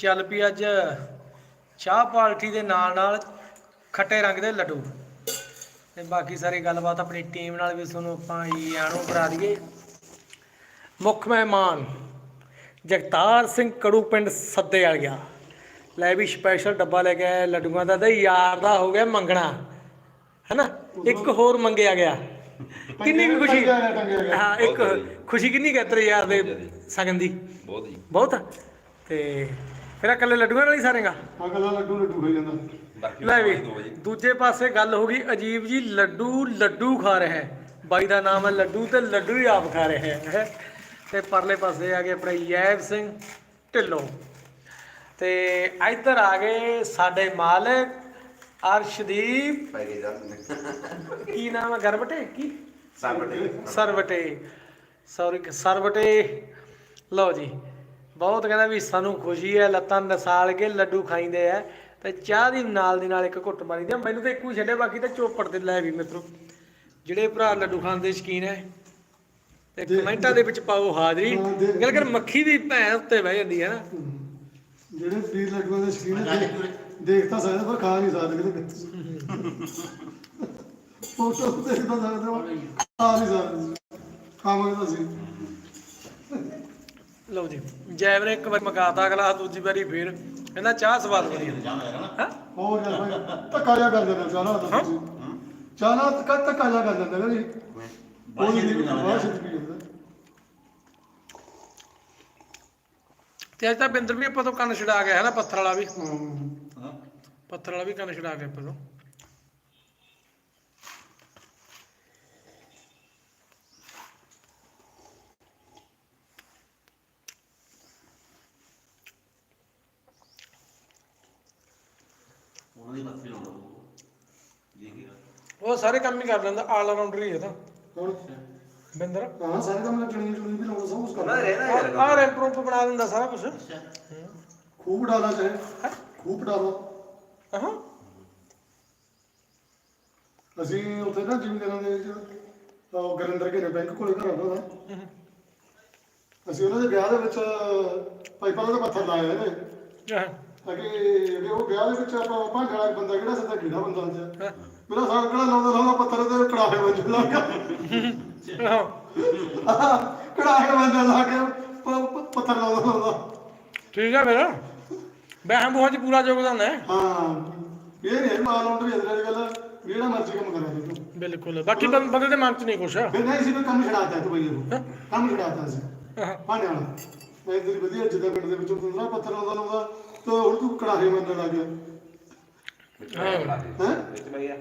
ਚੱਲ ਪਈ ਅੱਜ ਚਾਹ ਪਾਰਟੀ ਦੇ ਨਾਲ ਨਾਲ ਖੱਟੇ ਰੰਗ ਦੇ ਲੱਡੂ। ਤੇ ਬਾਕੀ ਸਾਰੀ ਗੱਲਬਾਤ ਆਪਣੀ ਟੀਮ ਨਾਲ ਵੀ ਤੁਹਾਨੂੰ ਆਪਾਂ ਯਾਨੋ ਕਰਾ ਦਈਏ। ਮੁੱਖ ਮਹਿਮਾਨ ਜਗਤਾਰ ਸਿੰਘ ਕੜੂ ਪਿੰਡ ਸੱਦੇ ਵਾਲ ਗਿਆ ਲੈ ਵੀ ਸਪੈਸ਼ਲ ਡੱਬਾ ਲੈ ਕੇ ਆਇਆ ਲੱਡੂਆਂ ਦਾ ਤੇ ਯਾਰ ਦਾ ਹੋ ਗਿਆ ਮੰਗਣਾ। ਹੈਨਾ? ਇੱਕ ਹੋਰ ਮੰਗਿਆ ਗਿਆ। ਕਿੰਨੀ ਕੁ ਖੁਸ਼ੀ। ਹਾਂ ਇੱਕ ਖੁਸ਼ੀ ਕਿੰਨੀ ਕੁ ਹੈ ਤੇਰੇ ਯਾਰ ਦੇ ਸਗਨ ਦੀ? ਬਹੁਤ। ਜੀ। ਬਹੁਤ? ਤੇ ਫਿਰ ਆਹ ਇਕੱਲੇ ਲੱਡੂਆਂ ਨਾਲ ਹੀ ਸਾਰੇਗਾ? ਅਗਲਾ ਲੱਡੂ ਲੱਡੂ ਖਾਈ ਜਾਂਦਾ। ਲੈ ਵੀ ਦੋ ਵਜੇ। ਦੂਜੇ ਪਾਸੇ ਗੱਲ ਹੋ ਗਈ ਅਜੀਬ ਜੀ ਲੱਡੂ ਲੱਡੂ ਖਾ ਰਿਹਾ ਹੈ। ਬਾਈ ਦਾ ਨਾਮ ਹੈ ਲੱਡੂ ਤੇ ਲੱਡੂ ਹੀ ਆਪ ਖਾ ਰਿਹਾ ਹੈ। ਤੇ ਪਰਲੇ ਪਾਸੇ ਆ ਗਏ ਆਪਣੇ ਯੈਬ ਸਿੰਘ ਢਿੱਲੋਂ। ਤੇ ਇੱਧਰ ਆ ਗਏ ਸਾਡੇ ਮਾਲਕ ਅਰਸ਼ਦੀਪ। ਪੈ ਕੀ ਨਾਮ ਹੈ ਗਰਬਟੇ? ਕੀ? ਸਾਬਟੇ ਸਰਵਟੇ ਸੌਰੀ ਸਰਵਟੇ ਲਓ ਜੀ। ਬਹੁਤ ਕਹਿੰਦਾ ਵੀ ਸਾਨੂੰ ਖੁਸ਼ੀ ਹੈ ਲੱਤਾਂ ਨਸਾਲ ਕੇ ਲੱਡੂ ਖਾਈਂਦੇ ਆ ਤੇ ਚਾਹ ਦੀ ਨਾਲ ਦੀ ਨਾਲ ਇੱਕ ਘੁੱਟ ਮਾਰੀਦੀ ਆ। ਮੈਨੂੰ ਤਾਂ ਇੱਕੋ ਹੀ ਛੱਡੇ ਬਾਕੀ ਤਾਂ ਚੋਪੜ ਤੇ ਲੈ ਵੀ ਮਿੱਤਰੋ। ਜਿਹੜੇ ਭਰਾ ਲੱਡੂ ਖਾਣ ਦੇ ਸ਼ਕੀਨ ਹੈ ਤੇ ਕਮੈਂਟਾਂ ਦੇ ਵਿੱਚ ਪਾਓ ਹਾਜ਼ਰੀ। ਦੇ- ਗੱਲ ਕਰ ਮੱਖੀ ਦੀ ਭੈਣ ਉੱਤੇ ਬਹਿ ਜਾਂਦੀ ਹੈ ਨਾ। ਜਿਹੜੇ ਪੀਰ ਲੱਡੂਆਂ ਦੇ ਸ਼ਕੀਨ ਹੈ ਦੇਖ- ਤਾਂ ਸਕਦੇ ਪਰ ਖਾ ਨਹੀਂ ਸਕਦੇ ਫੋਟੋ ਤੇ ਦੇਖ ਤਾਂ ਸਕਦੇ ਪਰ ਖਾ ਨਹੀਂ ਸਕਦੇ। ਖਾਵਾਂਗੇ ਤਾਂ ਅਸੀਂ। ਲਓ ਜੀ ਜੈਵ ਨੇ ਇੱਕ ਵਾਰ ਮਕਾਤਾ ਗਲਾਸ ਦੂਜੀ ਵਾਰੀ ਫੇਰ। ਕਹਿੰਦਾ ਚਾਹ ਸਵਾਦ ਵਧੀਆ ਹਾਂ। ਹੋਰ ਯਾਰ ਭਾਈ ਧੱਕਾ ਜਿਹਾ ਕਰ ਦਿੰਦੇ ਚਾਹ ਨਾਲ ਤਾਂ ਤੁਸੀਂ। ਚਾਹ ਨਾਲ ਧੱਕਾ ਧੱਕਾ ਜਿਹਾ ਕਰ ਦਿੰਦੇ ਨਾ ਜੀ। ਛੇਤੀ ਪੀ ਜਾਂਦਾ ਤੇ ਅੱਜ ਤਾਂ ਬਿੰਦਰ ਵੀ ਆਪਾਂ ਤੋਂ ਕੰਨ ਛਡਾ ਗਿਆ ਹੈ ਨਾ ਪੱਥਰ ਵਾਲਾ ਵੀ। ਹਾਂ। ਪੱਥਰ ਵਾਲਾ ਵੀ ਕੰਨ ਛਡਾ ਗਿਆ ਆਪਾਂ ਤੋਂ। ਦੀ ਮੱਥੀ ਲਾਉਂਦਾ ਉਹ ਸਾਰੇ ਕੰਮ ਹੀ ਕਰ ਲੈਂਦਾ ਆਲ ਰਾਉਂਡਰ ਹੀ ਹੈ ਤਾਂ ਬਿੰਦਰ? ਹਾਂ ਸਾਰੇ ਕੰਮ ਲੱਗਣੀ ਚੁਣੀ ਵੀ ਲਾਉਂਦਾ ਸਭ ਕੁਝ ਕਰਦਾ ਰਹਿਣਾ ਯਾਰ ਆਹ ਰੈਂਪ ਰੂਪ ਬਣਾ ਦਿੰਦਾ ਸਾਰਾ ਕੁਝ ਖੂਬ ਡਾਲਾ ਚਾਹੇ। ਖੂਬ ਡਾਲਾ ਹਾਂ ਅਸੀਂ ਉੱਥੇ ਨਾ ਜ਼ਿਮੀਂਦਾਰਾਂ ਦੇ ਵਿੱਚ ਉਹ ਗਰਿੰਦਰ ਕੇ ਨੇ ਬੈਂਕ ਕੋਲੇ ਘਰ ਦਾ ਅਸੀਂ ਉਹਨਾਂ ਦੇ ਵਿਆਹ ਦੇ ਵਿੱਚ ਪਾਈਪਾਂ ਦਾ ਪੱਥਰ ਲਾਇਆ ਇਹਨੇ। ਕਿ ਵੀ ਉਹ ਵਿਆਹ ਦੇ ਵਿੱਚ ਆਪਾਂ ਭਾਂਡੇ ਬੰਦਾ ਕਿਹੜਾ ਸਿੱਧਾ ਕੀੜਾ ਬੰਦਾ ਹੁੰਦਾ ਮੇਰਾ ਸਾਲ ਕਿਹੜਾ ਲਾਉਂਦਾ ਲਾਉਂਦਾ ਪੱਥਰ ਤੇ ਕੜਾਹੇ ਵਿੱਚ ਲਾ ਕੇ ਕੜਾਹੇ ਬੰਦਾ ਲਾ ਕੇ ਪੱਥਰ ਲਾਉਂਦਾ ਲਾਉਂਦਾ ਠੀਕ ਹੈ ਫਿਰ। ਬਹਿਮ ਬੁਹਾਂ ਚ ਪੂਰਾ ਯੋਗਦਾਨ ਹੈ। ਹਾਂ। ਇਹ ਨਹੀਂ ਮਾਲ ਲਾਉਂਦੇ ਅੰਦਰ ਗੱਲ ਜਿਹੜਾ ਮਰਜ਼ੀ ਕੰਮ ਕਰਾ ਦੇ ਤੂੰ ਬਿਲਕੁਲ। ਬਾਕੀ ਬੰਦੇ ਦੇ ਮਨ ਚ ਨਹੀਂ ਕੁਛ। ਨਹੀਂ ਸੀ ਵੀ ਕੰਮ ਛਡਾਤਾ ਤੂੰ ਬਈ ਉਹ ਹੈਂ? ਕੰਮ ਛਡਾਤਾ ਸੀ। ਹਾਂ। ਵਾਲਾ। ਮੈਂ ਤੇਰੀ ਵਧੀਆ ਜਿੱਦਾਂ ਪਿੰਡ ਦੇ ਵਿੱਚੋਂ ਤੁੰਦਾ ਪੱਥਰ ਲਾਉਂਦਾ ਲਾਉਂਦਾ ਕੜਾਹੇ ਮੰਨਣ ਲੱਗ ਗਿਆ ਹੈਂ?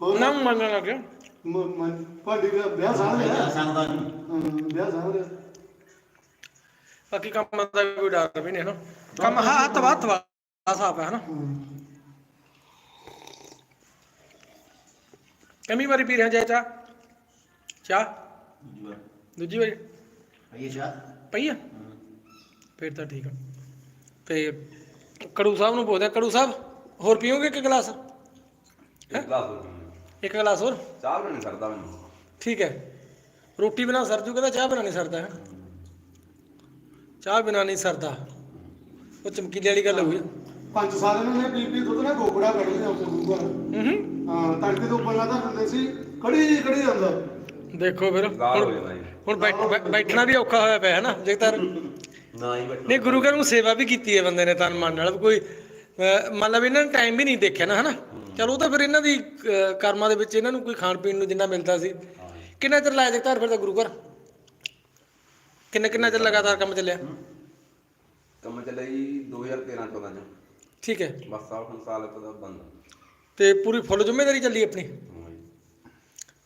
ਹੋਰ? ਨਾ ਮੰਨਣ ਲੱਗ ਗਿਆ। ਮ- ਭਾਂਡੀ ਦਾ ਵਿਆਹ ਸਾਂਭ ਲਿਆ ਸੰਗਦਾ ਨਹੀਂ ਹਾਂ, ਵਿਆਹ ਸਾਂਭ ਲਿਆ ਬਾਕੀ ਕੰਮ ਦਾ ਕੋਈ ਡਰ ਵੀ ਨਹੀਂ ਹੈ ਨਾ ਕੰਮ ਹਾਂ ਹੱਥ ਵੱਧ ਵਾ ਸਾਫ਼ ਹੈ। ਨਾ। ਕਮੀ ਵਾਰੀ ਪੀ ਰਿਹਾ ਚਾਹ? ਚਾਹ? ਚਾਹ ਦੂਜੀ ਵਾਰੀ? ਇਹ ਸ਼ਾ ਪਈ ਆ? ਫਿਰ ਤਾਂ ਠੀਕ ਆ। ਤੇ ਕੜੂ ਸਾਹਿਬ ਨੂੰ ਪੁੱਛਦੇ ਆ, ਕੜੂ ਸਾਹਿਬ ਹੋਰ ਪੀਓਗੇ ਇੱਕ ਗਲਾਸ? ਇੱਕ ਗਲਾਸ ਹੋਰ ਪੀ। ਇੱਕ ਗਲਾਸ ਹੋਰ? ਚਾਹ ਵੀ ਨਹੀਂ ਕਰਦਾ ਮੈਨੂੰ। ਠੀਕ ਹੈ। ਰੋਟੀ ਬਿਨਾ ਸਰ ਜੂ ਕਹਿੰਦਾ ਚਾਹ ਬਿਨਾ ਨਹੀਂ ਸਰਦਾ ਹੈ। ਚਾਹ ਬਿਨਾ ਨਹੀਂ ਸਰਦਾ। ਉਹ ਚਮਕੀਲੇ ਵਾਲੀ ਗੱਲ ਹੋਈ ਪੰਜ ਸਾਲ ਇਹਨਾਂ ਨੇ ਪੀ ਦੁੱਧ ਨਾਲ ਗੋਬੜਾ ਕੱਢ ਲਿਆ ਉੱਥੇ ਗੂਗਾ ਹੂੰ ਹੂੰ। ਹਾਂ ਤੜਕੇ ਤੋਂ ਉੱਪਰ ਲਾਦਾ ਹੁੰਦੇ ਸੀ ਕੜੀ ਜੀ ਕੜੀ ਜਾਂਦਾ ਦੇਖੋ ਫਿਰ ਗਾਲ ਹੋ ਹੁਣ ਜਾਣਾ ਜੀ। ਹੁਣ ਬੈਠ- ਬੈ- ਬੈਠਣਾ ਵੀ ਔਖਾ ਹੋਇਆ ਪਿਆ ਹੈ ਨਾ ਜਗਤਾਰ ਨਾ ਹੀ ਬੈਠੋ। ਨਹੀਂ ਗੁਰੂ ਘਰ ਨੂੰ ਸੇਵਾ ਵੀ ਕੀਤੀ ਹੈ ਬੰਦੇ ਨੇ ਤਨ ਮਨ ਨਾਲ। ਕੋਈ ਅਹ, ਮੰਨ ਲਾ ਵੀ ਇਹਨਾਂ ਨੇ ਟਾਈਮ ਵੀ ਨਹੀਂ ਦੇਖਿਆ ਨਾ ਹਨਾ? ਚਲੋ ਉਹ ਤਾਂ ਫਿਰ ਇਹਨਾਂ ਦੀ ਅਹ, ਕਰਮਾਂ ਦੇ ਵਿੱਚ ਇਹਨਾਂ ਨੂੰ ਕੋਈ ਖਾਣ ਪੀਣ ਨੂੰ ਜਿੰਨਾ ਮਿਲਦਾ ਸੀ। ਕਿੰਨਾ ਚਿਰ ਲਾਇਆ ਜਗਤਾਰ ਫਿਰ ਤਾਂ ਗੁਰੂ ਘਰ? ਕਿੰਨਾ ਕਿੰਨਾ ਚਿਰ ਲਗਾਤਾਰ ਕੰਮ ਚੱਲਿਆ? ਕੰਮ ਚੱਲਿਆ ਜੀ 2013 14 ਚ। ਠੀਕ ਹੈ। ਬਸ ਸਾਲ ਹੁਣ ਸਾਲ ਦਾ ਬੰਦ। ਤੇ ਪੂਰੀ ਫੁੱਲ ਜ਼ਿੰਮੇਵਾਰੀ ਚੱਲੀ ਆਪਣੀ? ਹਾਂ ਜੀ।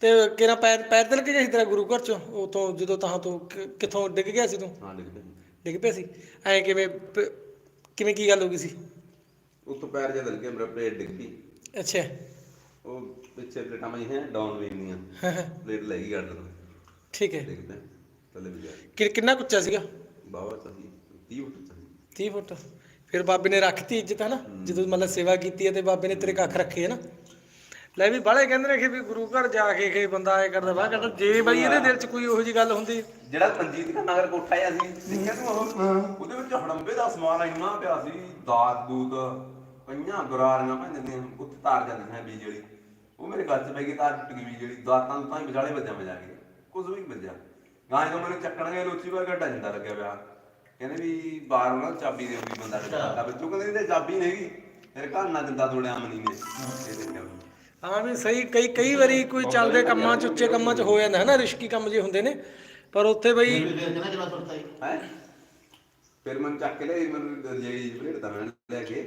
ਤੇ ਕਿਹੜਾ ਪੈਰ ਪੈਰ ਤੇ ਲੱਗੇ ਸੀ ਤੇਰਾ ਗੁਰੂ ਘਰ ਚੋਂ? ਉਤੋਂ ਜਦੋਂ ਤਾਂ ਤੋਂ ਕਿ- ਕਿੱਥੋਂ ਡਿੱਗ ਗਿਆ ਸੀ ਤੂੰ? ਹਾਂ ਡਿੱਗ ਪਏ ਡਿੱਗ ਪਿਆ ਸੀ? ਐ ਕਿਵੇਂ ਪ- ਕਿਵੇਂ ਕੀ ਗੱਲ ਹੋ ਗਈ ਸੀ? ਉੱਤੋਂ ਪੈਰ ਜਿਹਾ ਲੱਗ ਗਿਆ ਮੇਰਾ ਪਲੇਟ ਡਿੱਗ ਪਈ। ਅੱਛਾ। ਉਹ ਪਿੱਛੇ ਪਲੇਟਾਂ ਮੈਂ ਹੈ ਡਾਊਨ ਵੇਨ ਦੀਆਂ। ਪਲੇਟ ਲੈ ਗਈ ਗਾਰਡਨ ਠੀਕ ਹੈ। ਡਿੱਗ ਪਿਆ ਥੱਲੇ ਵੀ ਗਿਆ। ਕਿ- ਕਿੰਨਾ ਕੁ ਉੱਚਾ ਸੀਗਾ? ਬਾਬਾ ਚਾਹੀ 30 ਫੁੱਟ ਚਾਹੀ 30 ਫੁੱਟ। ਫਿਰ ਬਾਬੇ ਨੇ ਰੱਖਤੀ ਇੱਜ਼ਤ ਹੈ। ਨਾ ਜਦੋਂ ਮਤਲਬ ਸੇਵਾ ਕੀਤੀ ਹੈ ਤੇ ਬਾਬੇ ਨੇ ਤੇਰੇ ਕੱਖ ਰੱਖੇ ਹੈ ਨਾ ਲੈ ਵੀ ਬਾਲੇ ਕਹਿੰਦੇ ਨੇ ਕਿ ਵੀ ਗੁਰੂ ਘਰ ਜਾ ਕੇ ਕਿ ਬੰਦਾ ਐ ਕਰਦਾ ਵਾ ਕਹਿੰਦਾ ਜੇ ਬਈ ਇਹਦੇ ਦਿਲ 'ਚ ਕੋਈ ਉਹੋ ਜੀ ਗੱਲ ਹੁੰਦੀ। ਜਿਹੜਾ ਮਨਜੀਤ ਦਾ ਨਗਰ ਕੋਠਾ ਹੈ ਅਸੀਂ ਦੇਖਿਆ ਤੂੰ ਉਹ? ਉਹਦੇ ਵਿੱਚ ਹੜੰਬੇ ਦਾ ਸਮਾਨ ਇੰਨਾ ਪਿਆ ਸੀ ਦਾਤ ਦੂਤ ਪਈਆਂ ਗੁਰਾਰੀਆਂ ਭੰਨ ਦੀਆਂ ਉੱਤੇ ਤਾਰ ਜਾਂਦੀਆਂ ਹੈ ਬੀਜ ਵਾਲੀ। ਉਹ ਮੇਰੇ ਗੱਲ 'ਚ ਪੈ ਗਈ ਤਾਰ ਟੁੱਟ ਗਈ ਬੀਜ ਵਾਲੀ ਦਾਤਾਂ ਨੂੰ ਤਾਂ ਹੀ ਵਿਚਾਲੇ ਵੱਜਾ ਮੈਂ ਜਾ ਕੇ ਕੁਝ ਵੀ ਨੀ ਵੱਜਿਆ। ਗਾਂ ਜਦੋਂ ਮੈਨੂੰ ਚੱਕਣਗੇ ਲੋਚੀ ਵਾਰ ਘੱਟਾ ਜਾਂਦਾ ਲੱਗਿਆ ਪਿਆ। ਕਹਿੰਦੇ ਵੀ ਬਾਹਰ ਉਹਨਾਂ ਚਾਬੀ ਦੇ ਵੀ ਬੰਦਾ ਟੱਕਦਾ ਵਿੱਚੋਂ ਕਹਿੰਦੇ ਤੇ ਚਾਬੀ ਨਹੀਂ ਹੈਗੀ ਮੇਰੇ ਘਰ ਨਾ ਦਿੰਦਾ ਤੋੜਿਆ ਮਨੀ ਨੇ। ਇਹ ਦੇਖਿਆ। ਹਾਂ ਵੀ ਸਹੀ ਕਈ ਕਈ ਵਾਰੀ ਕੋਈ ਚੱਲਦੇ ਕੰਮਾਂ 'ਚ ਉੱਚੇ ਕੰਮਾਂ 'ਚ ਹੋ ਜਾਂਦਾ ਹੈ ਨਾ ਰਿਸ਼ਕੀ ਕੰਮ ਜੇ ਹੁੰਦੇ ਨੇ। ਪਰ ਉੱਥੇ ਬਈ ਸੁਣਤਾ ਹੀ ਹੈ? ਫਿਰ ਮੈਂ ਚੱਕ ਕੇ ਲਿਆ ਮੈਨੂੰ ਪਲੇਟ ਤਾਂ ਮੈਂ ਲੈ ਕੇ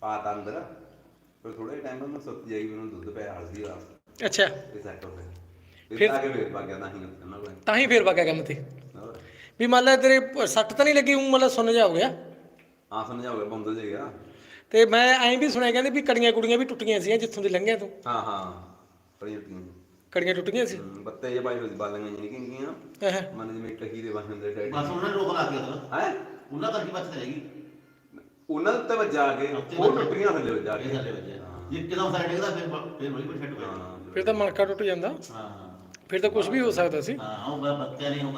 ਪਾਤਾ ਅੰਦਰ। ਫਿਰ ਥੋੜੇ ਟਾਈਮ ਬਾਅਦ ਮੈਂ ਸੁੱਤ ਜਾਈ ਮੈਨੂੰ ਦੁੱਧ ਪਿਆ ਹਲਦੀ ਦਾ ਅੱਛਾ। ਤੇ ਸੈੱਟ ਹੋ ਗਿਆ। ਫਿਰ- ਆ ਕੇ ਫੇਰ ਪਾ ਗਿਆ ਨਹੀਂ ਉਹਨਾਂ ਕੋਲ ਤਾਂ ਹੀ ਫੇਰ ਵਗਿਆ ਕੰਮ ਤੇ। ਵੀ ਮੰਨ ਲੈ ਤੇਰੇ ਸੱਟ ਤਾਂ ਨਹੀਂ ਲੱਗੀ ਉਹ ਮਤਲਬ ਸੁਣ ਜਾ ਹੋ ਗਿਆ। ਹਾਂ ਸਮਝ ਆ ਗਿਆ ਬੰਦ ਜੇ ਗਿਆ ਤੇ ਮੈਂ ਐਂ ਵੀ ਸੁਣਿਆ ਕਹਿੰਦੇ ਵੀ ਕੜੀਆਂ ਕੁੜੀਆਂ ਵੀ ਟੁੱਟੀਆਂ ਸੀ ਜਿੱਥੋਂ ਦੀ ਲੰਘਿਆ ਤੂੰ। ਹਾਂ ਹਾਂ। ਕੜੀਆਂ ਟੁੱਟੀਆਂ। ਸੀ? ਬੱਤੇ ਜੇ ਹੋਈ ਸੀ, ਬਾਲੀਆਂ ਨਹੀਂ ਕਿੰਗੀਆਂ ਮਨ ਜਿਵੇਂ ਕਹੀ ਦੇ ਵਾਹਨ ਦੇ ਡੈਡੀ। ਬਸ ਉਹਨਾਂ ਨੇ ਰੋਕ ਲਾ ਕੇ ਉਧਰ। ਹੈ? ਉਹਨਾਂ ਕਰਕੇ ਬਚ ਰਹੇਗੀ ਉਹਨਾਂ ਦੇ ਉੱਤੇ ਵੱਜਾ ਕੇ ਉਹ ਟੁੱਟੀਆਂ ਥੱਲੇ ਵੱਜਾ ਕੇ। ਥੱਲੇ ਵੱਜਿਆ। ਕਿਦੋਂ ਸਾਈਡ ਫਿਰ ਫਿਰ ਬੜੀ ਬੜੀ ਛੱਡ ਗਿਆ। ਹਾਂ। ਫਿਰ ਤਾਂ ਮਣਕਾ ਟੁੱਟ ਜਾਂਦਾ। ਹਾਂ ਫਿਰ ਤਾਂ ਕੁਝ ਵੀ ਹੋ ਸਕਦਾ ਸੀ। ਹਾਂ ਉਹ ਬੱਤਿਆਂ ਨਹੀਂ ਹੂੰ।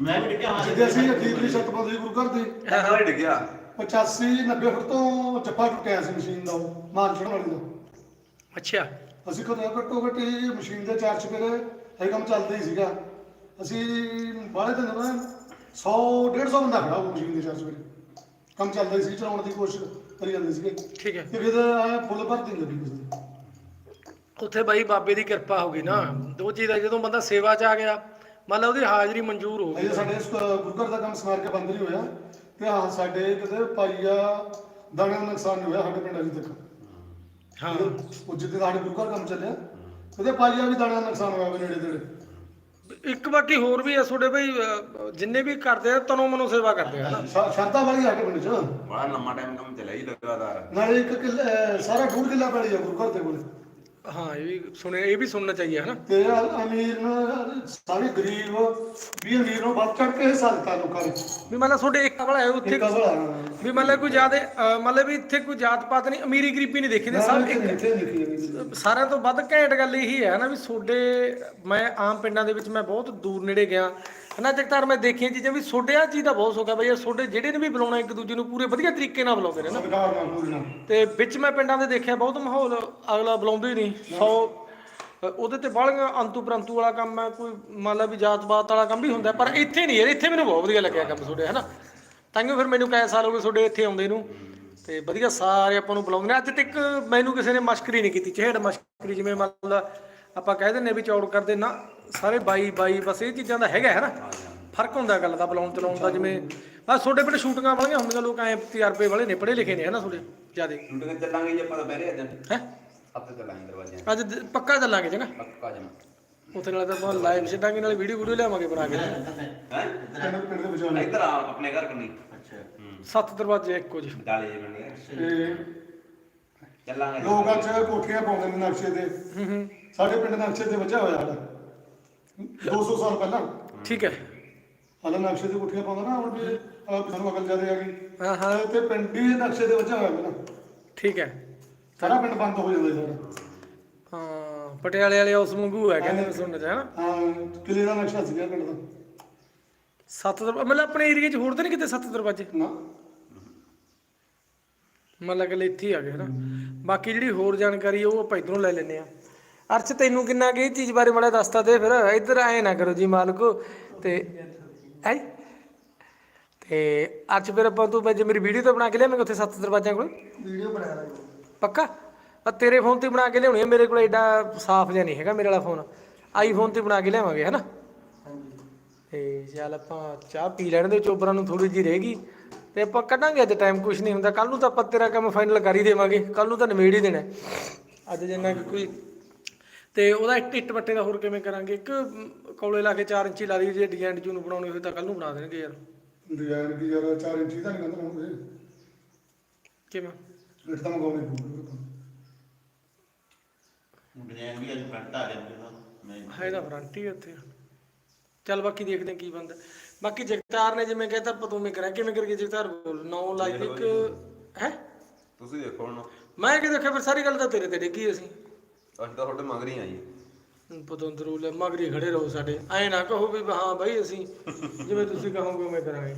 ਮੈਂ ਵੀ ਡਿੱਗਿਆ ਹਾਂ ਜਿੱਦੇ ਅਸੀਂ ਅਖੀਰਲੀ ਛੱਤ ਪਾਉਂਦੇ ਗੁਰੂ ਘਰ ਦੀ। ਹਾਂ ਹਾਂ ਡਿੱਗਿਆ। 85 90 ਫੁੱਟ ਤੋਂ ਜੱਫਾ ਟੁੱਟਿਆ ਸੀ ਮਸ਼ੀਨ ਦਾ ਉਹ, ਮਾਰ ਚੜਨ ਵਾਲੀ ਦਾ। ਅੱਛਾ। ਅਸੀਂ ਕਦੋਂ ਘੱਟੋ ਘੱਟ ਇਹ ਮਸ਼ੀਨ ਦੇ ਚਾਰ ਚਪੇਰੇ ਇਹ ਕੰਮ ਚੱਲਦਾ ਹੀ ਸੀਗਾ। ਅਸੀਂ ਬਾਹਲੇ ਦਿਨ ਨਾ 100 150 ਬੰਦਾ ਖੜਾ ਉਹ ਮਸ਼ੀਨ ਦੇ ਚਾਰ ਚਪੇਰੇ ਕੰਮ ਚੱਲਦਾ ਹੀ ਸੀ ਚਲਾਉਣ ਦੀ ਕੋਸ਼ਿਸ਼ ਕਰੀ ਜਾਂਦੇ ਸੀਗੇ। ਠੀਕ ਹੈ। ਤੇ ਫਿਰ ਆਇਆ ਫੁੱਲ ਭਰਤੀ ਨਹੀਂ ਲੱਗੀ ਕਿਸੇ ਦੀ ਉੱਥੇ ਬਾਈ ਬਾਬੇ ਦੀ ਕਿਰਪਾ ਹੋ ਗਈ ਨਾ। ਦੋ ਚੀਜ਼ ਦਾ ਜਦੋਂ ਬੰਦਾ ਸੇਵਾ 'ਚ ਆ ਗਿਆ ਮੰਨ ਲਾ ਉਹਦੀ ਹਾਜ਼ਰੀ ਮਨਜ਼ੂਰ ਹੋ ਗਈ। ਅਜੇ ਸਾਡੇ ਇਸ, ਦਾ ਕੰਮ ਸਮਾਰ ਕੇ ਬੰਦ ਨਹੀਂ ਹੋਇਆ। ਤੇ ਹਾਂ ਸਾਡੇ ਕਿਤੇ ਪਾਈਆ ਦਾਣੇ ਦਾ ਨੁਕਸਾਨ ਨਹੀਂ ਹੋਇਆ ਸਾਡੇ ਪਿੰਡ ਅਜੇ ਤੱਕ। ਹਾਂ। ਉਹ ਜਿੱਦੇ ਸਾਡੇ ਗੁਰੂ ਘਰ ਕੰਮ ਚੱਲਿਆ ਉਹਦੇ ਪਾਈਆ ਵੀ ਦਾਣੇ ਦਾ ਨੁਕਸਾਨ ਹੋਇਆ ਨੇੜੇ ਤੇੜੇ। ਇੱਕ ਬਾਕੀ ਹੋਰ ਵੀ ਆ ਤੁਹਾਡੇ ਬਈ ਅਹ, ਜਿੰਨੇ ਵੀ ਕਰਦੇ ਆ ਤਨੋਂ ਮਨੋਂ ਸੇਵਾ ਕਰਦੇ ਆ ਹਨਾ? ਸ਼ਾ- ਸ਼ਰਧਾ ਵਾਲੀ ਸਾਡੇ ਪਿੰਡ ਚ। ਬੜਾ ਲੰਮਾ ਟਾਈਮ ਕੰਮ ਚੱਲਿਆ ਜੀ ਲਗਾਤਾਰ। ਨਾਲੇ ਇੱਕ ਕਿੱਲਾ ਅਹ, ਸਾਰਾ ਡੂਢ ਕਿੱਲਾ ਪੈਲੀ ਆ ਗੁਰੂ ਘਰ ਦੇ ਕੋਲ। ਹਾਂ ਇਹ ਵੀ ਸੁਣਿਆ ਇਹ ਵੀ ਸੁਣਨਾ ਚਾਹੀਏ ਹਨਾ? ਤੇ ਅ- ਅਮੀਰ ਨੂੰ ਸਾਰੇ ਗਰੀਬ ਵੀ ਅਮੀਰ ਨੂੰ ਵੱਧ ਚੜ ਕੇ ਦਿੱਤਾ ਲੋਕਾਂ ਨੇ ਵੀ ਮੰਨ ਲਾ ਤੁਹਾਡੇ ਇੱਕ ਵਾਲਾ ਹੈ ਉੱਥੇ? ਇੱਕ ਅਸਲ ਆ ਵੀ ਮੰਨ ਲਾ ਕੋਈ ਜ਼ਿਆਦੇ ਅਹ, ਲਾ ਵੀ ਇੱਥੇ ਕੋਈ ਜਾਤ ਪਾਤ ਨਹੀਂ ਅਮੀਰੀ ਗਰੀਬੀ ਨਹੀਂ ਦੇਖੀ ਸਭ ਸਭ ਇੱਕ ਇੱਥੇ ਲਿਖੀ ਜਾਂਦੀ ਸਾਰਿਆਂ ਤੋਂ ਵੱਧ ਘੈਂਟ ਗੱਲ ਇਹੀ ਹੈ ਨਾ ਵੀ ਤੁਹਾਡੇ ਮੈਂ ਆਮ ਪਿੰਡਾਂ ਦੇ ਵਿੱਚ ਮੈਂ ਬਹੁਤ ਦੂਰ ਨੇੜੇ ਗਿਆ। ਹਨਾ ਜਗਤਾਰ ਮੈਂ ਦੇਖੀਆਂ ਚੀਜ਼ਾਂ ਵੀ ਤੁਹਾਡੇ ਆ ਚੀਜ਼ ਦਾ ਬਹੁਤ ਸੁੱਖ ਬਈ ਤੁਹਾਡੇ ਜਿਹੜੇ ਨੇ ਵੀ ਬੁਲਾਉਣਾ ਇੱਕ ਦੂਜੇ ਨੂੰ ਪੂਰੇ ਵਧੀਆ ਤਰੀਕੇ ਨਾਲ ਬੁਲਾਉਂਦੇ ਨੇ ਨਾ। ਸਰਕਾਰ ਨਾਲ ਪੂਰੀ ਨਾਲ। ਤੇ ਵਿੱਚ ਮੈਂ ਪਿੰਡਾਂ ਦੇ ਦੇਖਿਆ ਬਹੁਤ ਮਾਹੌਲ ਅਗਲਾ ਬੁਲਾਉਂਦੇ ਹੀ ਨਹੀਂ। ਸੌ ਅ, ਉਹਦੇ ਤੇ ਬਾਹਲੀਆਂ ਅੰਤੂ ਪ੍ਰੰਤੂ ਵਾਲਾ ਕੰਮ ਹੈ ਕੋਈ ਮੰਨ ਲਾ ਵੀ ਜਾਤ ਪਾਤ ਵਾਲਾ ਕੰਮ ਵੀ ਹੁੰਦਾ ਪਰ ਇੱਥੇ ਨਹੀਂ ਯਾਰ ਇੱਥੇ ਮੈਨੂੰ ਬਹੁਤ ਵਧੀਆ ਲੱਗਿਆ ਕੰਮ ਤੁਹਾਡੇ ਹਨਾ। ਤਾਂਕਿਓ ਫਿਰ ਮੈਨੂੰ ਕਈ ਸਾਲ ਹੋ ਗਏ ਤੁਹਾਡੇ ਇੱਥੇ ਆਉਂਦੇ ਨੂੰ। ਤੇ ਵਧੀਆ ਸਾਰੇ ਆਪਾਂ ਨੂੰ ਬੁਲਾਉਂਦੇ ਨੇ। ਅੱਜ ਤੱਕ ਮੈਨੂੰ ਕਿਸੇ ਨੇ ਮਸ਼ਕਰੀ ਨਹੀਂ ਕੀਤੀ ਚਿਹੜ ਮਸ਼ਕਰੀ ਜਿਵੇਂ ਮੰਨ ਲਾ ਆਪਾਂ ਕਹਿ ਦਿੰਨੇ ਵੀ ਚੌੜ ਕਰਦੇ ਨਾ ਸਾਰੇ ਬਾਈ ਬਾਈ ਬਸ ਇਹ ਚੀਜ਼ਾਂ ਦਾ ਹੈਗਾ ਹੈ ਨਾ। ਫ਼ਰਕ ਹੁੰਦਾ ਗੱਲ ਦਾ ਬੁਲਾਉਣ ਚਲਾਉਣ ਦਾ ਜਿਵੇਂ ਬਸ ਤੁਹਾਡੇ ਪਿੰਡ ਸ਼ੂਟਿੰਗਾਂ ਵਾਲੀਆਂ ਹੁੰਦੀਆਂ ਲੋਕ ਐ ਤਜਰਬੇ ਵਾਲੇ ਨੇ ਪੜ੍ਹੇ ਲਿਖੇ ਨੇ ਹਨਾ ਤੁਹਾਡੇ? ਜਿਆਦੇ। ਸ਼ੂਟਿੰਗ ਚੱਲਾਂਗੇ ਜੀ ਆਪਾਂ ਤਾਂ ਪਹਿਰੇ ਅੱਜ। ਹੈ? ਹੱਥ ਚੱਲਾਂਗੇ ਦਰਵਾਜ਼ੇ। ਅੱਜ ਪੱਕਾ ਚੱਲਾਂਗੇ ਚੰਗਾ। ਪੱਕਾ ਜਮਾ। ਉੱਥੇ ਨਾਲ ਤਾਂ ਆਪਾਂ ਲਾਈਵ ਛੱਡਾਂਗੇ ਨਾਲ ਵੀਡੀਓ ਵੀਡੀਓ ਲਿਆਵਾਂਗੇ ਬਣਾ ਕੇ। ਹੈ? ਇੱਧਰ ਆ ਆਪਣੇ ਘਰ ਕੰਨੀ। ਅੱਛਾ। ਹੂੰ। ਸੱਤ ਦਰਵਾਜ਼ੇ ਇੱਕੋ ਜਿਹੇ। ਡਾਲੇ ਜੇ ਬਣਨੇ ਚੱਲਾਂਗੇ। ਲੋਕ ਅੱਜ ਕੋਠੀਆਂ ਪਾਉਂਦੇ ਨੇ ਨਕਸ਼ੇ ਤੇ। ਹੂੰ ਹੂੰ। ਸਾਡੇ ਪਿੰਡ ਨਕਸ਼ੇ ਤੇ ਵੱਜਿਆ ਹੋਇਆ ਸਾਡਾ। 200 ਸਾਲ ਪਹਿਲਾਂ। ਠੀਕ ਹੈ। ਹਾਲੇ ਨਕਸ਼ੇ ਤੇ ਕੋਠੀਆਂ ਪਾਉਂਦਾ ਨਾ ਹੁਣ ਵੀ ਸਾਨੂੰ ਅਕਲ ਜ਼ਿਆਦਾ ਆ ਗਈ ਹਾਂ ਹਾਂ। ਤੇ ਪਿੰਡ ਹੀ ਨਕਸ਼ੇ ਤੇ ਵੱਜਿਆ ਹੋਇਆ ਪਹਿਲਾਂ ਠੀਕ ਹੈ। ਸਾਰਾ ਪਿੰਡ ਬੰਦ ਹੋ ਜਾਂਦਾ ਸੀ ਸਾਡਾ ਹਾਂ ਪਟਿਆਲੇ ਵਾਲੇ ਉਸ ਵਾਂਗੂ ਹੈ ਕਹਿੰਦੇ ਨੇ ਸੁਣਨ ਚ ਹੈ ਨਾ? ਹਾਂ ਕਿਲੇ ਦਾ ਨਕਸ਼ਾ ਸੀਗਾ ਪਿੰਡ ਦਾ। ਸੱਤ ਦਰਵਾਜ਼ੇ ਮਤਲਬ ਆਪਣੇ ਏਰੀਆ 'ਚ ਹੋਰ ਤਾਂ ਨਹੀਂ ਕਿਤੇ ਸੱਤ ਦਰਵਾਜ਼ੇ? ਨਾ। ਮਤਲਬ ਕਿ ਇੱਥੇ ਹੀ ਆ ਗਏ ਹਨਾ ਬਾਕੀ ਜਿਹੜੀ ਹੋਰ ਜਾਣਕਾਰੀ ਉਹ ਆਪਾਂ ਇਧਰੋਂ ਲੈ ਲੈਨੇ ਆ ਅਰਚ ਤੈਨੂੰ ਕਿੰਨਾ ਕਿ ਚੀਜ਼ ਬਾਰੇ ਮੜਾ ਦੱਸਤਾ ਦੇ ਫਿਰ ਇੱਧਰ ਆਏ ਨਾ ਕਰੋ ਜੀ ਮਾਲਕੋ। ਤੇ ਹੈ? ਤੇ ਅਰਚ ਫਿਰ ਆਪਾਂ ਤੂੰ ਮੈਂ ਜੇ ਮੇਰੀ ਵੀਡੀਓ ਤਾਂ ਬਣਾ ਕੇ ਲਿਆਵਾਂਗੇ ਉੱਥੇ ਸੱਤ ਦਰਵਾਜ਼ਿਆਂ ਕੋਲ? ਵੀਡੀਓ ਬਣਾ ਲਾਂਗੇ ਪੱਕਾ? ਆ ਤੇਰੇ ਫੋਨ ਤੇ ਬਣਾ ਕੇ ਲਿਆਉਣੀ ਮੇਰੇ ਕੋਲ ਐਡਾ ਸਾਫ਼ ਜਿਹਾ ਨਹੀਂ ਹੈਗਾ ਮੇਰੇ ਵਾਲਾ ਫੋਨ। ਆਈਫੋਨ ਤੇ ਬਣਾ ਕੇ ਲਿਆਵਾਂਗੇ ਹਨਾ? ਤੇ ਚੱਲ ਆਪਾਂ ਚਾਹ ਪੀ ਲੈਣ ਦੇ ਚੋਬਰਾਂ ਨੂੰ ਥੋੜੀ ਜੀ ਰਹੇਗੀ ਤੇ ਆਪਾਂ ਕੱਢਾਂਗੇ ਅੱਜ ਟਾਈਮ ਕੁਝ ਨਹੀਂ ਹੁੰਦਾ। ਕੱਲ ਨੂੰ ਤਾਂ ਆਪਾਂ ਤੇਰਾ ਕੰਮ ਫਾਈਨਲ ਕਰ ਹੀ ਦੇਵਾਂਗੇ। ਕੱਲ ਨੂੰ ਤਾਂ ਨਿਮੇੜ ਹੀ ਦੇਣਾ। ਅੱਜ ਜਿੰਨਾ ਕਿ ਕੋਈ ਤੇ ਉਹਦਾ ਇੱਟ ਇੱਟ ਵੱਟੇ ਦਾ ਹੋਰ ਕਿਵੇਂ ਕਰਾਂਗੇ? ਇੱਕ ਕੌਲੇ ਲਾ ਕੇ 4 ਇੰਚੀ ਲਾ ਦੀ ਜੇ ਡਿਜ਼ਾਈਨ ਜੂ ਨੂੰ ਬਣਾਉਣੀ ਹੋਵੇ ਤਾਂ ਕੱਲ ਨੂੰ ਬਣਾ ਦੇਣਗੇ ਯਾਰ। ਡਿਜ਼ਾਈਨ ਕੀ ਯਾਰ 4 ਇੰਚੀ ਦਾ ਨਹੀਂ ਕਹਿੰਦਾ ਹੋਣਗੇ ਕਿਵੇਂ? ਰੇਟ ਤਾਂ ਮਗਾਉਣੇ ਪਊਗੇ ਡਿਜ਼ਾਈਨ ਵੀ ਅੱਜ ਫਰੰਟ ਆ ਨਾਲ। ਮੈਂ ਹੈ ਇਹਦਾ ਵਾਰੰਟੀ ਹੈ ਉੱਥੇ ਚੱਲ ਬਾਕੀ ਦੇਖਦੇ ਹਾਂ ਕੀ ਬੰਦਾ ਬਾਕੀ ਜਗਤਾਰ ਨੇ ਜਿਵੇਂ ਕਹਿੰਦਾ ਤੂੰ ਕਰਾਂ ਕਿਵੇਂ ਕਰਕੇ ਜਗਤਾਰ? ਬੋਲ 9 ਲੱਖ ਇੱਕ ਹੈ? ਤੁਸੀਂ ਦੇਖੋ ਹੁਣ। ਮੈਂ ਕਿ ਦੇਖਿਆ ਫਿਰ ਸਾਰੀ ਗੱਲ ਤਾਂ ਤੇਰੇ ਤੇ ਡਿੱਗੀ ਅਸੀਂ ਅਸੀਂ ਤਾਂ ਤੁਹਾਡੇ ਮਗਰ ਹੀ ਆ ਜੀ ਪਤੰਦਰੂ ਲੈ ਮਗਰੀ ਖੜੇ ਰਹੋ ਸਾਡੇ। ਐ ਨਾ ਕਹੋ ਵੀ ਹਾਂ ਬਾਈ ਅਸੀਂ ਜਿਵੇਂ ਤੁਸੀਂ ਕਹੋਗੇ ਉਵੇਂ ਕਰਾਂਗੇ।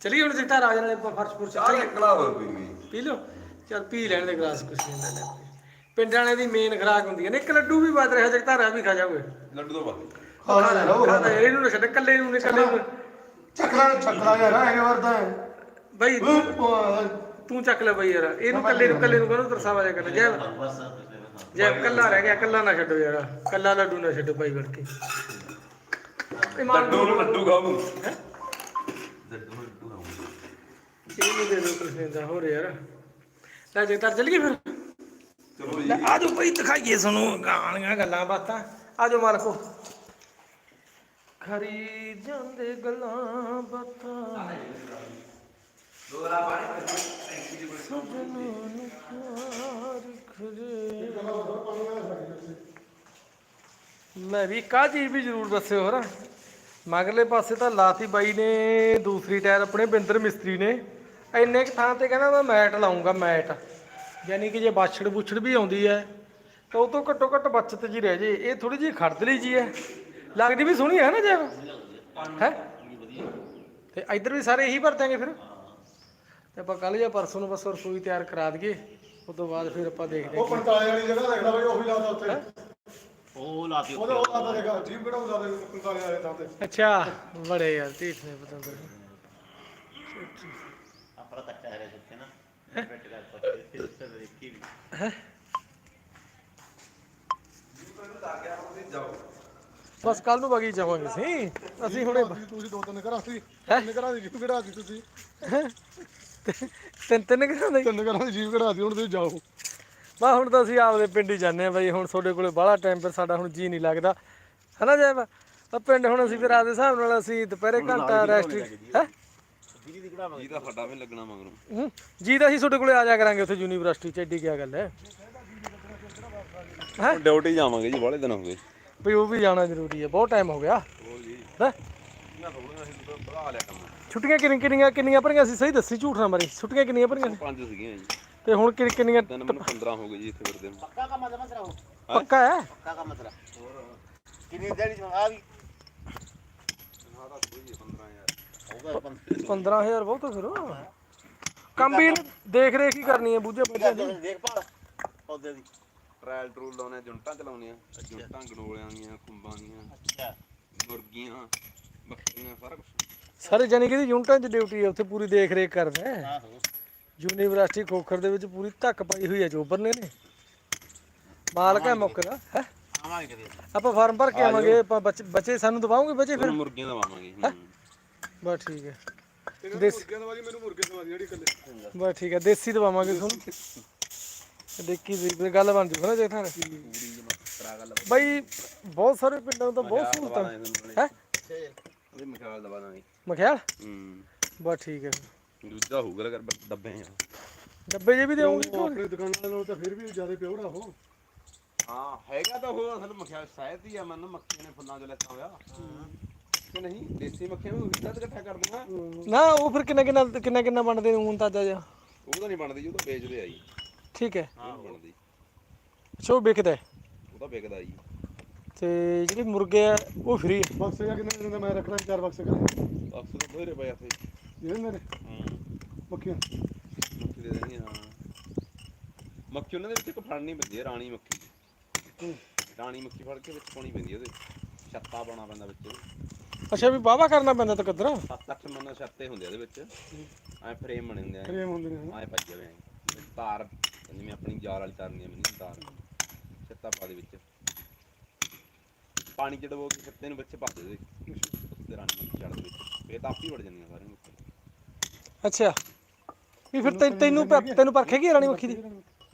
ਚਲੀਏ ਹੁਣ ਸਿੱਧਾ ਰਾਜ ਨਾਲੇ ਆਪਾਂ ਫਰਸ਼ ਫੁਰਸ਼ ਚਾਹ ਨਿਕਲਾ ਹੋਰ ਕੋਈ ਨਹੀਂ ਪੀ ਲਓ। ਚਲ ਪੀ ਲੈਣ ਦੇ ਗਲਾਸ ਕੁਛ ਨਹੀਂ ਲੈ ਪਿੰਡਾਂ ਵਾਲੇ ਦੀ ਮੇਨ ਖਰਾਕ ਹੁੰਦੀ ਹੈ ਨੇ ਇੱਕ ਲੱਡੂ ਵੀ ਵੱਧ ਰਿਹਾ ਜਗਤਾਰਾ ਵੀ ਖਾ ਜਾਓਗੇ ਲੱਡੂ ਤੋਂ ਬਾਅਦ ਖਾ ਲੈ ਲਓ ਖਾ ਲੈ, ਇਹਨੂੰ ਨਾ ਛੱਡ ਕੱਲੇ ਨੂੰ ਨਹੀਂ ਕੱਲੇ ਨੂੰ ਚੱਕਰਾ ਚੱਕਰਾ ਯਾਰ ਐ ਵਰਦਾ ਬਾਈ ਉਹ ਤੂੰ ਚੱਕ ਲੈ ਬਾਈ ਯਾਰ ਇਹਨੂੰ ਕੱਲੇ ਨੂੰ ਕੱਲੇ ਨੂੰ ਕਰੋ ਤਰਸਾਵਾ ਜਾ ਕਰਨਾ। ਜੈ ਜੈ ਕੱਲਾ ਰਹਿ ਗਿਆ ਕੱਲਾ ਨਾ ਛੱਡੋ ਯਾਰ। ਕੱਲਾ ਲੱਡੂ ਨਾ ਛੱਡੋ ਭਾਈ ਵੜ ਕੇ। ਲੱਡੂ ਨੂੰ ਲੱਡੂ ਖਾਊ ਲੱਡੂ ਨੂੰ ਲੱਡੂ ਖਾਊ ਇਹਨੂੰ ਦੇ ਦੋ ਕ੍ਰਿਸ਼ਨ ਦਾ ਹੋਰ ਯਾਰ। ਲੈ ਜਗਤਾਰ ਚੱਲੀਏ ਫਿਰ। ਚਲੋ ਲੈ ਜੀ ਆਜੋ ਭਾਈ ਦਿਖਾਈਏ ਸਾਨੂੰ ਗਾਣੀਆਂ ਗੱਲਾਂ ਬਾਤਾਂ। ਆਜੋ ਮਾਲਕੋ ਖਰੀ ਜਾਂਦੇ ਗੱਲਾਂ ਬਾਤਾਂ। ਦੋਰਾ ਪਾਣੀ ਮੈਂ ਵੀ ਕਾ ਚੀਜ਼ ਵੀ ਜ਼ਰੂਰ ਦੱਸਿਓ ਹੋਰ ਮਗਲੇ ਪਾਸੇ ਤਾਂ ਲਾਤੀ ਬਾਈ ਨੇ ਦੂਸਰੀ ਟਾਇਰ ਆਪਣੇ ਬਿੰਦਰ ਮਿਸਤਰੀ ਨੇ ਇੰਨੇ ਕੁ ਥਾਂ ਤੇ ਕਹਿੰਦਾ ਮੈਂ ਮੈਟ ਲਾਉਂਗਾ ਮੈਟ ਯਾਨੀ ਕਿ ਜੇ ਬਾਛੜ ਬੁਛੜ ਵੀ ਆਉਂਦੀ ਹੈ ਤਾਂ ਉਹ ਤੋਂ ਘੱਟੋ ਘੱਟ ਬਚਤ ਜੀ ਰਹਿ ਜੇ ਇਹ ਥੋੜੀ ਜਿਹੀ ਖੜਦਲੀ ਜੀ ਹੈ ਲੱਗਦੀ ਵੀ ਸੋਹਣੀ ਹੈ ਨਾ ਜੇ ਹੈ ਤੇ ਇੱਧਰ ਵੀ ਸਾਰੇ ਇਹੀ ਵਰਤਾਂਗੇ ਫਿਰ ਤੇ ਆਪਾਂ ਕੱਲ ਜਾਂ ਪਰਸੋਂ ਨੂੰ ਬਸ ਰਸੋਈ ਤਿਆਰ ਕਰਾ ਦਈਏ ਉਸ ਤੋਂ ਬਾਅਦ ਫਿਰ ਆਪਾਂ ਦੇਖਦੇ ਉਹ ਹਾਂ 45 ਵਾਲੀ ਜਗ੍ਹਾ ਦੇਖਦਾ ਬਈ ਉਹੀ ਲਾਦਾ ਉੱਥੇ। ਉਹ ਲਾਤੀ ਉਹਦੇ ਉਹ ਲਾਦਾ ਦੇਖਾ ਜੀਪ ਕਿਹੜਾ ਲਾਦਾ 45 ਵਾਲੇ ਥਾਂ ਤੇ? ਅੱਛਾ ਬੜੇ ਯਾਰ ਢੀਠ ਨੇ ਪਤੰਦਰ। ਆਪਣਾ ਕੱਚਾ ਹੈ? ਸੁੱਕੇ ਨਾ ਬੈਠ ਕੇ ਪੱਕੇ ਤੇ ਦੇਖੀ ਵੀ। ਜਾਓ ਬਸ ਕੱਲ ਨੂੰ ਬਾਗੀ ਜਾਵਾਂਗੇ ਸੀ ਅਸੀਂ ਹੁਣੇ ਤੁਸੀਂ ਦੋ ਤਿੰਨ ਘਰਾਂ ਸੀ। ਘਰਾਂ ਦੀ ਕਿਹੜਾ ਸੀ ਤੁਸੀਂ? ਤਿੰਨ ਤਿੰਨ ਕਿਹਨਾਂ ਦੇ ਤਿੰਨ ਘਰਾਂ ਦੀ ਜੀਪ ਕਿਹੜਾ ਸੀ ਹੁਣ ਤੁਸੀਂ ਜਾਓ। ਬਾ ਹੁਣ ਤਾਂ ਅਸੀਂ ਆਪਦੇ ਪਿੰਡ ਹੀ ਜਾਂਦੇ ਆ ਬਾਈ ਹੁਣ ਤੁਹਾਡੇ ਕੋਲੇ ਬਾਹਲਾ ਟਾਈਮ ਫਿਰ ਸਾਡਾ ਹੁਣ ਜੀ ਨਹੀਂ ਲੱਗਦਾ। ਹਨਾ ਜੈਬ ਆ ਪਿੰਡ ਹੁਣ ਅਸੀਂ ਫਿਰ ਆਪਦੇ ਹਿਸਾਬ ਨਾਲ ਅਸੀਂ ਦੁਪਹਿਰੇ ਘੰਟਾ ਰੈਸਟ ਹੈ ਦੀ ਜੀ ਦਾ ਫੱਟਾ ਵੀ ਲੱਗਣਾ ਮਗਰੋਂ। ਜੀ ਤਾਂ ਅਸੀਂ ਤੁਹਾਡੇ ਕੋਲੇ ਆ ਜਾ ਕਰਾਂਗੇ ਉੱਥੇ ਯੂਨੀਵਰਸਿਟੀ ਚ ਐਡੀ ਕੀ ਗੱਲ ਹੈ? ਹੈ? ਡਿਊਟੀ ਜਾਵਾਂਗੇ ਜੀ ਬਾਹਲੇ ਦਿਨ ਹੋ ਗਏ। ਵੀ ਉਹ ਵੀ ਜਾਣਾ ਜ਼ਰੂਰੀ ਹੈ ਬਹੁਤ ਟਾਈਮ ਹੋ ਗਿਆ। ਹੋਰ ਜੀ। ਹੈ? ਨਾ ਥੋੜਾ ਅਸੀਂ ਤਾਂ ਵਧਾ ਲਿਆ ਕੰਮ। ਛੁੱਟੀਆਂ ਕਿੰਨੀਆਂ ਕਿੰਨੀਆਂ ਕਿੰਨੀਆਂ ਭਰੀਆਂ ਸੀ? ਸਹੀ ਦੱਸੀ ਝੂਠ ਨਾ ਮਾਰੀ। ਛੁੱਟੀਆਂ ਕਿੰਨੀਆਂ ਭਰੀਆਂ ਸੀ? ਪੰਜ ਸੀਗੀਆਂ ਜੀ। ਤੇ ਹੁਣ ਕਿੰਨ- ਕਿੰਨੀਆਂ ਤਿੰਨ ਮੈਨੂੰ 15 ਹੋ ਗਏ ਜੀ ਇੱਥੇ ਫਿਰਦੇ ਨੂੰ। ਪੱਕਾ ਕੰਮ ਆ ਜਮਾ ਤੇਰਾ ਉਹ? ਪੱਕਾ ਹੈ? ਪੱਕਾ ਕੰਮ ਆ ਤੇਰਾ। ਕਿੰਨੀ ਦਿਹਾੜੀ ਚ ਆ ਵੀ? ਸਾਰਾ ਕੋਈ 15 ਯਾਰ ਹੋਊਗਾ ਪੰਜ 15000 ਬਹੁਤ ਆ ਫਿਰ ਕੰਮ ਵੀ ਦੇਖ ਰੇਖ ਹੀ ਕਰਨੀ ਹੈ ਬੂਝੇ ਬੱਚਿਆਂ ਦੀ ਦੇਖ ਭਾਲ ਪੌਦੇ ਦੀ। ਟ੍ਰਾਇਲ ਟਰੂਲ ਲਾਉਣੇ ਜੁੰਟਾਂ ਚਲਾਉਣੀਆਂ ਜੁੰਟਾਂ ਗਨੋਲਿਆਂ ਦੀਆਂ ਖੁੰਬਾਂ ਦੀਆਂ ਅੱਛਾ। ਮੁਰਗੀਆਂ ਬੱਕਰੀਆਂ ਸਾਰਾ ਕੁਝ ਸਾਰੇ ਜਾਨੀ ਕਿ ਯੂਨਿਟਾਂ 'ਚ ਡਿਊਟੀ ਹੈ ਉੱਥੇ ਪੂਰੀ ਦੇਖ ਰੇਖ ਕਰਦਾ ਹੈ। ਆਹੋ। ਯੂਨੀਵਰਸਿਟੀ ਖੋਖਰ ਦੇ ਵਿੱਚ ਪੂਰੀ ਧੱਕ ਪਾਈ ਹੋਈ ਹੈ ਚੋਬਰ ਨੇ ਨੇ। ਮਾਲਕ ਹੈ ਮੁੱਕ ਦਾ ਹੈ। ਆਵਾਂਗੇ ਕਦੇ। ਆਪਾਂ ਫਾਰਮ ਭਰ ਕੇ ਆਵਾਂਗੇ ਆਪਾਂ ਬੱਚੇ ਬੱਚੇ ਸਾਨੂੰ ਦਵਾਓਗੇ ਬੱਚੇ ਫਿਰ? ਮੁਰਗੀਆਂ ਦਵਾਵਾਂਗੇ ਹੂੰ। ਬਸ ਠੀਕ ਹੈ। ਮੁਰਗਿਆਂ ਮੈਨੂੰ ਮੁਰਗੇ ਜਿਹੜੀ ਬਸ ਠੀਕ ਹੈ ਦੇਸੀ ਦਵਾਵਾਂਗੇ ਤੁਹਾਨੂੰ। ਦੇਖੀ ਜੀ ਗੱਲ ਬਣ ਜੂ ਨਾ ਜੇ ਥਾਂ ਬਾਈ ਬਹੁਤ ਸਾਰੇ ਪਿੰਡਾਂ ਤੋਂ ਬਹੁਤ ਸਹੂਲਤਾਂ ਹੈ। ਇਹ ਮਖਾਲ ਦਵਾ ਦਾਂਗੇ। ਮਖਿਆਲ? ਹੂੰ। ਬਸ ਠੀਕ ਹੈ। ਦੂਜਾ ਹੋਊਗਾ ਲਗਰ ਡੱਬੇ ਆ। ਡੱਬੇ ਜੇ ਵੀ ਦੇਵੋਗੇ ਉਹ ਆਪਣੀ ਦੁਕਾਨਾਂ ਨਾਲੋਂ ਤਾਂ ਫਿਰ ਵੀ ਜ਼ਿਆਦਾ ਪਿਓਰ ਆ ਉਹ। ਹਾਂ ਹੈਗਾ ਤਾਂ ਉਹ ਅਸਲ ਮਖਿਆਲ ਸ਼ਾਇਦ ਹੀ ਆ ਮੈਨੂੰ ਮੱਖੀਆਂ ਨੇ ਫੁੱਲਾਂ ਚੋਂ ਲੈਤਾ ਹੋਇਆ। ਕਿ ਨਹੀਂ ਦੇਸੀ ਮੱਖੀਆਂ ਨੂੰ ਵੀ ਤਾਂ ਇਕੱਠਾ ਕਰ ਦੂੰਗਾ ਨਾ ਉਹ ਫਿਰ ਕਿੰਨਾ ਕਿੰਨਾ ਕਿੰਨਾ ਕਿੰਨਾ ਬਣਦੇ ਨੇ ਊਂ ਤਾਜਾ ਜਿਹਾ ਉਹ ਤਾਂ ਨਹੀਂ ਬਣਦੀ ਜੀ, ਉਹ ਤਾਂ ਵੇਚਦੇ ਆ ਜੀ। ਠੀਕ ਹੈ। ਉਹ ਨੀ ਬਣਦੀ। ਅੱਛਾ ਉਹ ਵਿਕਦਾ ਹੈ। ਉਹ ਤਾਂ ਵਿਕਦਾ ਜੀ। ਤੇ ਜਿਹੜੇ ਮੁਰਗੇ ਆ ਉਹ ਫ੍ਰੀ ਹੈ ਬਕਸੇ ਜਾਂ ਕਿੰਨੇ ਦਿਨ ਦਾ? ਮੈਂ ਰੱਖਣਾ ਚਾਰ ਬਕਸੇ ਕਰੇ ਅਕਸਰ ਤਾਂ ਬਥੇਰੇ ਪਏ ਇੱਥੇ। ਜਿਹੜੇ ਮੇਰੇ? ਹੂੰ। ਮੱਖੀਆਂ। ਮੱਖੀ ਦੇ ਦੇਣੀ ਹਾਂ ਮੱਖੀ ਉਹਨਾਂ ਦੇ ਵਿੱਚ ਇੱਕ ਫੜਨੀ ਪੈਂਦੀ ਹੈ ਰਾਣੀ ਮੱਖੀ। ਰਾਣੀ ਮੱਖੀ ਫੜ ਕੇ ਵਿੱਚ ਪਾਉਣੀ ਪੈਂਦੀ ਹੈ ਉਹਦੇ। ਛੱਤਾ ਪਾਉਣਾ ਪੈਂਦਾ ਵਿੱਚ। ਅੱਛਾ ਵੀ ਵਾਹਵਾ ਕਰਨਾ ਪੈਂਦਾ ਤਕੱਦਰਾ ਸੱਤ ਅੱਠ ਮਨ ਛੱਤੇ ਹੁੰਦੇ ਆ ਉਹਦੇ ਵਿੱਚ। ਐ ਫਰੇਮ ਬਣੇ ਹੁੰਦੇ ਆ। ਕਰੀਮ ਹੁੰਦੇ ਨੇ। ਐ ਭੱਜੇ ਹੋਏ ਆ ਤਾਰ ਜਿਵੇਂ ਆਪਣੀ ਜਾਲ ਵਾਲੀ ਤਾਰ ਨਹੀਂ ਮੈਨੂੰ ਤਾਰ। ਛੱਤਾ ਪਾ ਦੇ ਵਿੱਚ। ਪਾਣੀ ਚ ਡਬੋ ਕੇ ਛੱਤੇ ਨੂੰ ਵਿੱਚ ਪਾ ਦੇ ਦੇ ਉੱਤੇ ਰਾਣੀ ਮੱਖੀ ਦੇ ਵਿੱਚ ਇਹ ਤਾਂ ਆਪੀ ਵੜ ਜਾਂਦੀਆਂ ਸਾਰੀਆਂ ਮੱਖੀਆਂ ਅੱਛਾ। ਵੀ ਫਿਰ ਤੈਨੂੰ ਤੈਨੂੰ ਪ- ਤੈਨੂੰ ਪਰਖੇਗੀ ਰਾਣੀ ਮੱਖੀ ਦੀ?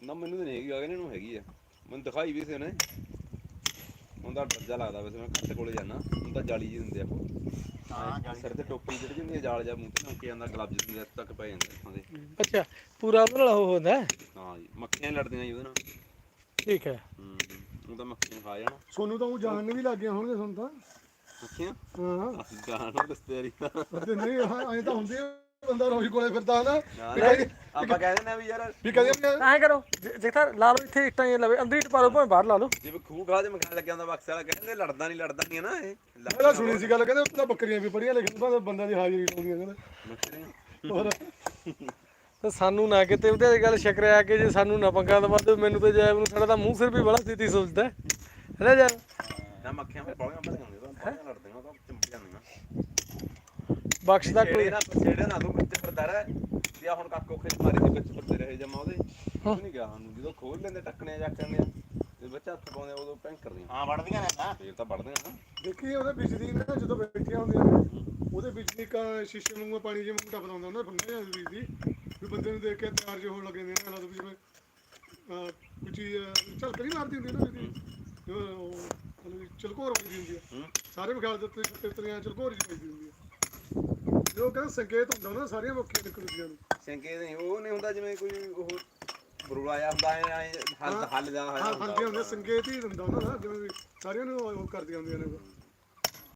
ਨਾ ਮੈਨੂੰ ਤਾਂ ਨਹੀਂ ਹੈਗੀ ਅਗਲੇ ਨੂੰ ਹੈਗੀ ਆ। ਮੈਨੂੰ ਦਿਖਾਈ ਵੀ ਸੀ ਉਹਨੇ। ਉਹਦਾ ਡਰਜਾ ਲੱਗਦਾ ਵੈਸੇ ਮੈਂ ਘੱਟ ਕੋਲੇ ਜਾਣਾ ਉਹਦਾ ਜਾਲੀ ਜੀ ਦਿੰਦੇ ਆ ਹਾਂ ਜਾਲੀ ਸਿਰ ਤੇ ਟੋਪੀ ਜਿਹੜੀ ਹੁੰਦੀ ਆ ਜਾਲ ਜਾਂ ਮੂੰਹ ਤੇ ਨੌਕੇ ਜਾਂਦਾ ਗਲਵਜ ਹੁੰਦੇ ਇੱਥੇ ਤੱਕ ਪੈ ਜਾਂਦੇ ਇੱਥੋਂ ਦੇ। ਅੱਛਾ ਪੂਰਾ ਉਹਦੇ ਨਾਲ ਉਹ ਹੁੰਦਾ। ਹੈ? ਹਾਂ ਜੀ ਮੱਖੀਆਂ ਨੀ ਲੜਦੀਆਂ ਜੀ ਉਹਦੇ ਨਾਲ। ਠੀਕ ਹੈ। ਹੂੰ। ਉਹ ਤਾਂ ਮੱਖੀਆਂ ਖਾ ਜਾਣਾ। ਸੋਨੂੰ ਤਾਂ ਉਹ ਜਾਣ ਵੀ ਲੱਗ ਗਏ ਹੋਣਗੇ ਤੁਹਾਨੂੰ ਤਾਂ। ਮੱਖੀਆਂ? ਹਾਂ। ਅਸੀਂ ਜਾਣ ਦਾ ਤੇ ਨਹੀਂ ਐਂ ਤਾਂ ਹੁੰਦੇ ਆ ਬੰਦਾ ਰੋਹੀ ਕੋਲੇ ਫਿਰਦਾ ਹਨਾ। ਵੀ ਆਪਾਂ ਕਹਿੰਦੇ ਨੇ ਵੀ ਯਾਰ ਵੀ ਕਦੇ ਐਂ ਕਰੋ ਜੇ- ਜੇ ਤਾਂ ਲਾ ਲਓ ਇੱਥੇ ਇੱਟਾਂ ਹੀ ਲਵੇ ਅੰਦਰ ਹੀ ਪਾ ਲਓ ਭਾਵੇਂ ਬਾਹਰ ਲਾ ਲਓ। ਜਿਵੇਂ ਖੂਹ ਖਾ ਦੇ ਮਖਾਣ ਲੱਗਿਆ ਹੁੰਦਾ ਬਕਸੇ ਵਾਲਾ ਕਹਿੰਦੇ ਲੜਦਾ ਨਹੀਂ ਲੜਦਾ ਨਹੀਂ ਹੈ ਨਾ ਇਹ ਪਹਿਲਾਂ ਸੁਣੀ ਸੀ ਗੱਲ ਕਹਿੰਦੇ ਉੱਥੇ ਤਾਂ ਬੱਕਰੀਆਂ ਵੀ ਪੜੀਆਂ ਲਿਖੀਆਂ ਤਾਂ ਬੰਦਿਆਂ ਦੀ ਹਾਜ਼ਰੀ ਲਾਉਂਦੀਆਂ ਕਹਿੰਦੇ ਬੱਕਰੀਆਂ। ਹੋਰ। ਤੇ ਸਾਨੂੰ ਨਾ ਕਿਤੇ ਉਹਦੇ ਤੇ ਗੱਲ ਸ਼ੱਕ ਰਿਆ ਕਿ ਜੇ ਸਾਨੂੰ ਨਾ ਪੰਗਾ ਦਵਾ ਦਿਓ ਮੈਨੂੰ ਤੇ ਜਾਇਬ ਨੂੰ ਸਾਡਾ ਤਾਂ ਮੂੰਹ ਸਿਰ ਵੀ ਬੜਾ ਸਥਿਤੀ ਸੋਚਦਾ ਹੈ। ਹੈਨਾ ਯਾਰ ਨਾ ਮੱਖੀਆਂ ਬੜੀਆਂ ਬੜੀਆਂ ਹੁੰਦੀਆਂ ਤਾਂ ਬੜੀਆਂ ਲੜਦੀਆਂ ਤਾਂ ਚਿੰਪ ਜਾਂਦੀਆਂ। ਬਖਸ਼ ਦਾ ਕੋਈ ਨਾ ਛੇੜੇ ਨਾ ਤੂੰ ਵਿੱਚ ਫਿਰਦਾ ਰਹਿ। ਤੇ ਆ ਹੁਣ ਕੱਕ ਕੋਖੇ ਮਾਰੇ ਤੇ ਵਿੱਚ ਫਿਰਦੇ ਰਹੇ ਜਮਾ ਉਹਦੇ ਨਹੀਂ ਗਿਆ ਸਾਨੂੰ। ਜਦੋਂ ਖੋਲ ਲੈਂਦੇ ਟੱਕਣੇ ਜਾ ਕੇ ਤੇ ਬੱਚਾ ਹੱਥ ਪਾਉਂਦੇ ਉਦੋਂ ਪੈਂਕ ਕਰਦੀਆਂ ਹਾਂ ਵੜਦੀਆਂ ਨੇ ਨਾ ਫੇਰ ਤਾਂ ਵੜਦੇ ਆ ਦੇਖੀ ਉਹਦੇ ਵਿੱਚ ਦੀ ਨਾ ਜਦੋਂ ਬੈਠੀਆਂ ਹੁੰਦੀਆਂ ਨੇ ਉਹਦੇ ਵਿੱਚ ਦੀ ਇੱਕ ਸ਼ੀਸ਼ੇ ਵਾਂਗੂ ਪਾਣੀ ਜਿਹਾ ਮੂੰਹ ਟੱਪਦਾ ਹੁੰਦਾ ਉਹਨਾਂ ਬੰਦੇ ਜਾਂਦੇ ਵਿੱਚ ਦੀ ਵੀ ਬੰਦੇ ਨੂੰ ਦੇਖ ਕੇ ਤਿਆਰ ਜਿਹੇ ਹੋਣ ਲੱਗੇ ਨੇ ਨਾ ਲੱਗਦਾ ਵੀ ਜਿਵੇਂ ਅਹ, ਕੋਈ ਚੀਜ਼ ਝਲਕ ਨਹੀਂ ਮਾਰਦੀ ਹੁੰਦੀ ਨਾ ਚਲਕੋਰ ਹੁੰਦੀ ਹੁੰਦੀ ਹੈ। ਸਾਰੇ ਵਿਖਾਲ ਦਿੱਤੇ ਛੱਤੇ ਤਰੀਆਂ ਚਲਕੋਰ ਜਿਹੀ ਪੈਂਦੀ ਹੁੰਦੀ ਹੈ ਜੋ ਕਹਿੰਦਾ ਸੰਕੇਤ ਹੁੰਦਾ ਨਾ ਸਾਰੀਆਂ ਮੁੱਖੀਆਂ ਨਿਕਲਦੀਆਂ ਨੂੰ। ਸੰਕੇਤ ਨਹੀਂ ਉਹ ਨਹੀਂ ਹੁੰਦਾ ਜਿਵੇਂ ਕੋਈ ਉਹ ਬਰੂਲਾ ਆ ਹੁੰਦਾ ਐ ਹੱਲ ਹੱਲ ਹਾਂ ਹੁੰਦਾ ਸੰਕੇਤ ਹੀ ਹੁੰਦਾ ਉਹਨਾਂ ਦਾ ਜਿਵੇਂ ਵੀ ਸਾਰਿਆਂ ਨੂੰ ਉਹ ਕਰਦੀਆਂ ਹੁੰਦੀਆਂ ਨੇ।